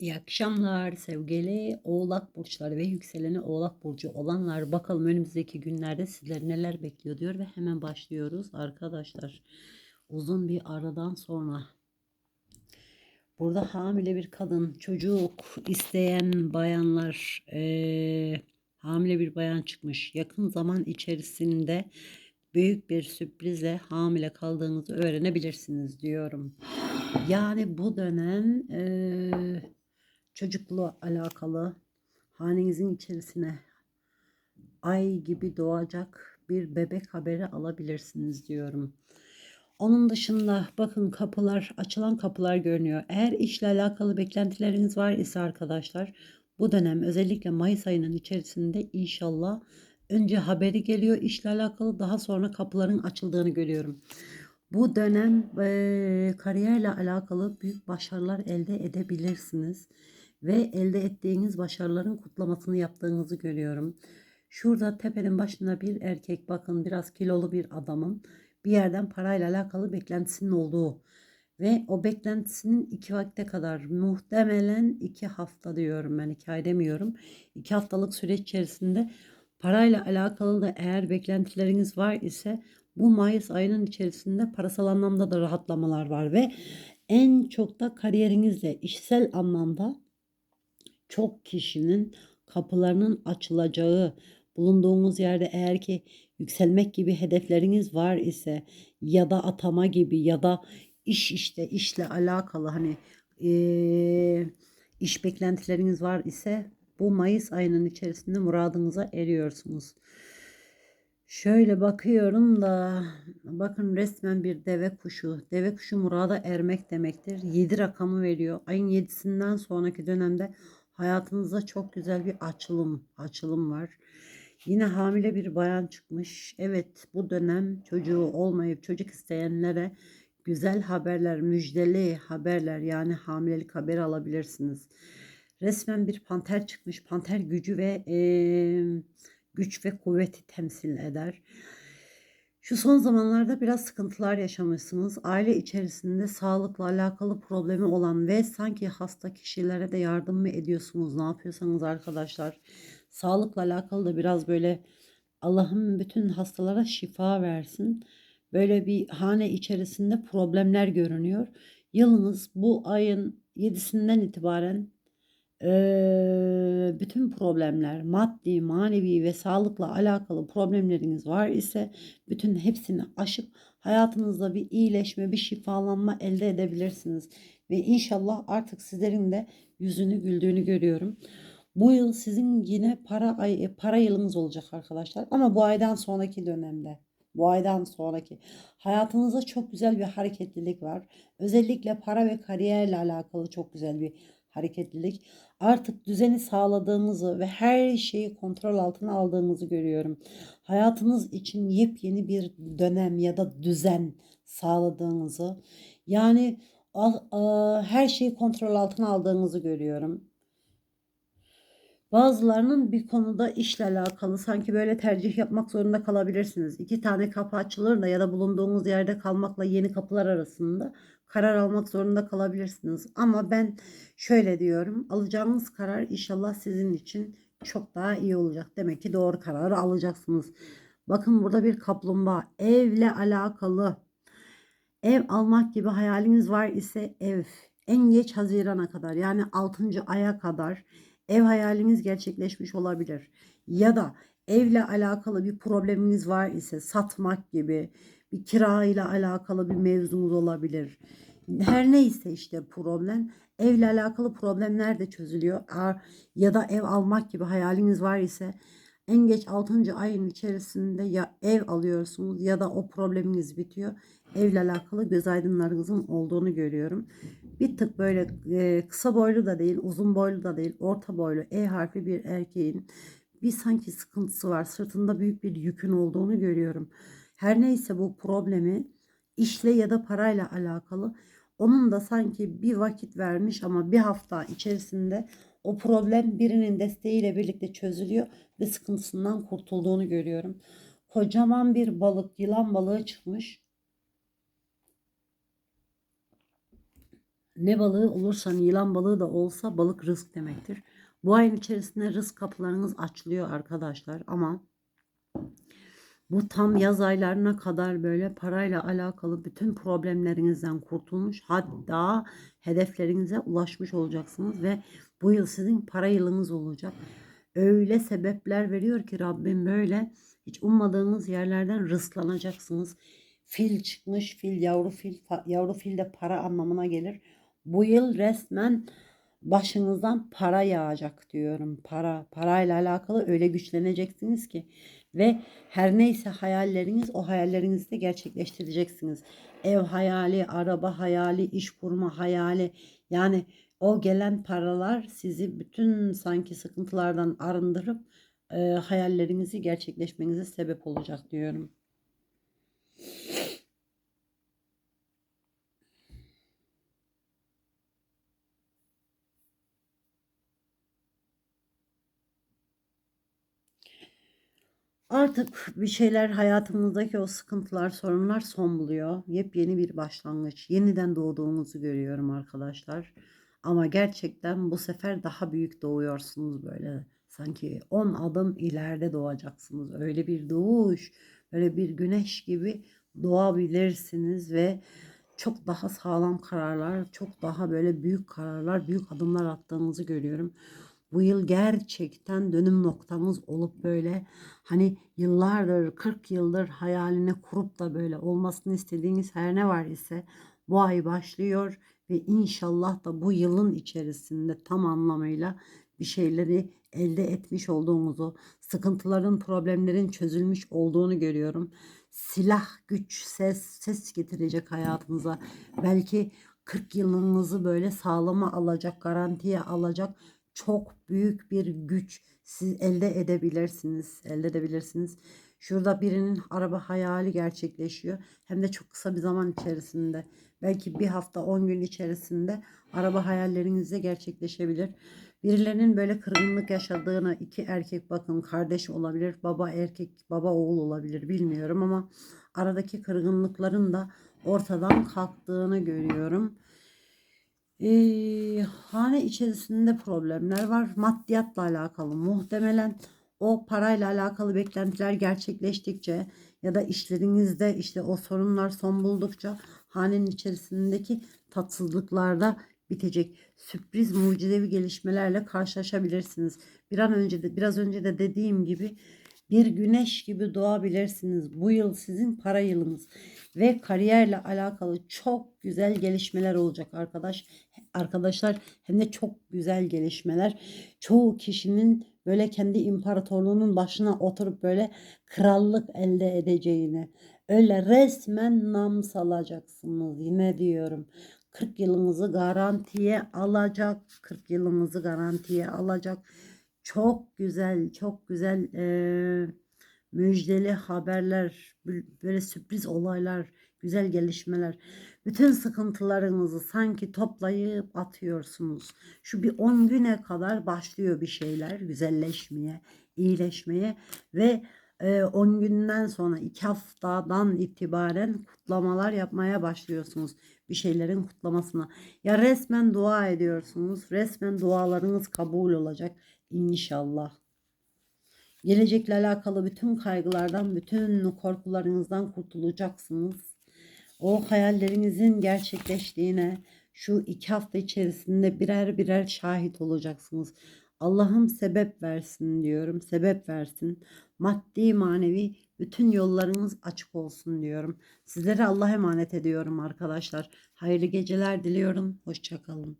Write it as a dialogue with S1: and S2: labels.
S1: İyi akşamlar sevgili Oğlak burçları ve yükseleni Oğlak burcu olanlar. Bakalım önümüzdeki günlerde sizleri neler bekliyor diyor ve hemen başlıyoruz arkadaşlar. Uzun bir aradan sonra burada hamile bir kadın, çocuk isteyen bayanlar, eee, hamile bir bayan çıkmış. Yakın zaman içerisinde büyük bir sürprizle hamile kaldığınızı öğrenebilirsiniz diyorum. Yani bu dönem eee çocukla alakalı hanenizin içerisine ay gibi doğacak bir bebek haberi alabilirsiniz diyorum. Onun dışında bakın kapılar, açılan kapılar görünüyor. Eğer işle alakalı beklentileriniz var ise arkadaşlar bu dönem özellikle Mayıs ayının içerisinde inşallah önce haberi geliyor işle alakalı daha sonra kapıların açıldığını görüyorum. Bu dönem eee, kariyerle alakalı büyük başarılar elde edebilirsiniz ve elde ettiğiniz başarıların kutlamasını yaptığınızı görüyorum. Şurada tepenin başında bir erkek bakın biraz kilolu bir adamın bir yerden parayla alakalı beklentisinin olduğu ve o beklentisinin iki vakte kadar muhtemelen iki hafta diyorum ben iki ay demiyorum. iki haftalık süreç içerisinde parayla alakalı da eğer beklentileriniz var ise bu Mayıs ayının içerisinde parasal anlamda da rahatlamalar var ve en çok da kariyerinizle işsel anlamda çok kişinin kapılarının açılacağı, bulunduğunuz yerde eğer ki yükselmek gibi hedefleriniz var ise ya da atama gibi ya da iş işte işle alakalı hani eee, iş beklentileriniz var ise bu Mayıs ayının içerisinde muradınıza eriyorsunuz. Şöyle bakıyorum da bakın resmen bir deve kuşu. Deve kuşu murada ermek demektir. 7 rakamı veriyor. Ayın 7'sinden sonraki dönemde hayatınızda çok güzel bir açılım, açılım var. Yine hamile bir bayan çıkmış. Evet bu dönem çocuğu olmayıp çocuk isteyenlere güzel haberler, müjdeli haberler yani hamilelik haberi alabilirsiniz. Resmen bir panter çıkmış. Panter gücü ve eee, güç ve kuvveti temsil eder. Şu son zamanlarda biraz sıkıntılar yaşamışsınız. Aile içerisinde sağlıkla alakalı problemi olan ve sanki hasta kişilere de yardım mı ediyorsunuz? Ne yapıyorsanız arkadaşlar. Sağlıkla alakalı da biraz böyle Allah'ım bütün hastalara şifa versin. Böyle bir hane içerisinde problemler görünüyor. Yılınız bu ayın 7'sinden itibaren Eee, bütün problemler, maddi, manevi ve sağlıkla alakalı problemleriniz var ise bütün hepsini aşıp hayatınızda bir iyileşme, bir şifalanma elde edebilirsiniz. Ve inşallah artık sizlerin de yüzünü güldüğünü görüyorum. Bu yıl sizin yine para ay para yılınız olacak arkadaşlar. Ama bu aydan sonraki dönemde bu aydan sonraki hayatınızda çok güzel bir hareketlilik var. Özellikle para ve kariyerle alakalı çok güzel bir hareketlilik. Artık düzeni sağladığınızı ve her şeyi kontrol altına aldığınızı görüyorum. Hayatınız için yepyeni bir dönem ya da düzen sağladığınızı yani her şeyi kontrol altına aldığınızı görüyorum. Bazılarının bir konuda işle alakalı sanki böyle tercih yapmak zorunda kalabilirsiniz. İki tane kapı açılır da ya da bulunduğunuz yerde kalmakla yeni kapılar arasında karar almak zorunda kalabilirsiniz. Ama ben şöyle diyorum. Alacağınız karar inşallah sizin için çok daha iyi olacak. Demek ki doğru kararı alacaksınız. Bakın burada bir kaplumbağa evle alakalı ev almak gibi hayaliniz var ise ev en geç Haziran'a kadar yani 6. aya kadar ev hayaliniz gerçekleşmiş olabilir. Ya da evle alakalı bir probleminiz var ise satmak gibi bir kira ile alakalı bir mevzunuz olabilir. Her neyse işte problem evle alakalı problemler de çözülüyor. Ya da ev almak gibi hayaliniz var ise en geç 6. ayın içerisinde ya ev alıyorsunuz ya da o probleminiz bitiyor. Evle alakalı göz aydınlarınızın olduğunu görüyorum. Bir tık böyle e, kısa boylu da değil, uzun boylu da değil, orta boylu E harfi bir erkeğin bir sanki sıkıntısı var. Sırtında büyük bir yükün olduğunu görüyorum. Her neyse bu problemi işle ya da parayla alakalı onun da sanki bir vakit vermiş ama bir hafta içerisinde o problem birinin desteğiyle birlikte çözülüyor ve sıkıntısından kurtulduğunu görüyorum. Kocaman bir balık, yılan balığı çıkmış. ne balığı olursa yılan balığı da olsa balık rızk demektir. Bu ayın içerisinde rızk kapılarınız açılıyor arkadaşlar ama bu tam yaz aylarına kadar böyle parayla alakalı bütün problemlerinizden kurtulmuş hatta hedeflerinize ulaşmış olacaksınız ve bu yıl sizin para yılınız olacak. Öyle sebepler veriyor ki Rabbim böyle hiç ummadığınız yerlerden rızklanacaksınız. Fil çıkmış, fil yavru fil, yavru fil de para anlamına gelir. Bu yıl resmen başınızdan para yağacak diyorum. Para, parayla alakalı öyle güçleneceksiniz ki ve her neyse hayalleriniz o hayallerinizi de gerçekleştireceksiniz. Ev hayali, araba hayali, iş kurma hayali yani o gelen paralar sizi bütün sanki sıkıntılardan arındırıp e, hayallerinizi gerçekleşmenize sebep olacak diyorum. Artık bir şeyler hayatımızdaki o sıkıntılar, sorunlar son buluyor. Yepyeni bir başlangıç. Yeniden doğduğunuzu görüyorum arkadaşlar. Ama gerçekten bu sefer daha büyük doğuyorsunuz böyle. Sanki 10 adım ileride doğacaksınız. Öyle bir doğuş, böyle bir güneş gibi doğabilirsiniz ve çok daha sağlam kararlar, çok daha böyle büyük kararlar, büyük adımlar attığınızı görüyorum. Bu yıl gerçekten dönüm noktamız olup böyle hani yıllardır 40 yıldır hayalini kurup da böyle olmasını istediğiniz her ne var ise bu ay başlıyor ve inşallah da bu yılın içerisinde tam anlamıyla bir şeyleri elde etmiş olduğumuzu, sıkıntıların, problemlerin çözülmüş olduğunu görüyorum. Silah, güç, ses, ses getirecek hayatınıza. Belki 40 yılınızı böyle sağlama alacak, garantiye alacak çok büyük bir güç siz elde edebilirsiniz. Elde edebilirsiniz. Şurada birinin araba hayali gerçekleşiyor. Hem de çok kısa bir zaman içerisinde. Belki bir hafta 10 gün içerisinde araba hayallerinizde gerçekleşebilir. Birilerinin böyle kırgınlık yaşadığını iki erkek bakın kardeş olabilir, baba erkek, baba oğul olabilir bilmiyorum ama aradaki kırgınlıkların da ortadan kalktığını görüyorum. Ee, hane içerisinde problemler var. Maddiyatla alakalı muhtemelen o parayla alakalı beklentiler gerçekleştikçe ya da işlerinizde işte o sorunlar son buldukça hanenin içerisindeki tatsızlıklar da bitecek. Sürpriz mucizevi gelişmelerle karşılaşabilirsiniz. Bir an önce de biraz önce de dediğim gibi bir güneş gibi doğabilirsiniz. Bu yıl sizin para yılınız ve kariyerle alakalı çok güzel gelişmeler olacak arkadaş. Arkadaşlar hem de çok güzel gelişmeler. Çoğu kişinin böyle kendi imparatorluğunun başına oturup böyle krallık elde edeceğini öyle resmen nam salacaksınız yine diyorum. 40 yılınızı garantiye alacak. 40 yılınızı garantiye alacak. Çok güzel, çok güzel e, müjdeli haberler, böyle sürpriz olaylar, güzel gelişmeler. Bütün sıkıntılarınızı sanki toplayıp atıyorsunuz. Şu bir 10 güne kadar başlıyor bir şeyler güzelleşmeye, iyileşmeye ve 10 günden sonra 2 haftadan itibaren kutlamalar yapmaya başlıyorsunuz. Bir şeylerin kutlamasına. Ya resmen dua ediyorsunuz. Resmen dualarınız kabul olacak inşallah. Gelecekle alakalı bütün kaygılardan, bütün korkularınızdan kurtulacaksınız. O hayallerinizin gerçekleştiğine şu iki hafta içerisinde birer birer şahit olacaksınız. Allah'ım sebep versin diyorum. Sebep versin. Maddi manevi bütün yollarınız açık olsun diyorum. Sizlere Allah emanet ediyorum arkadaşlar. Hayırlı geceler diliyorum. Hoşçakalın.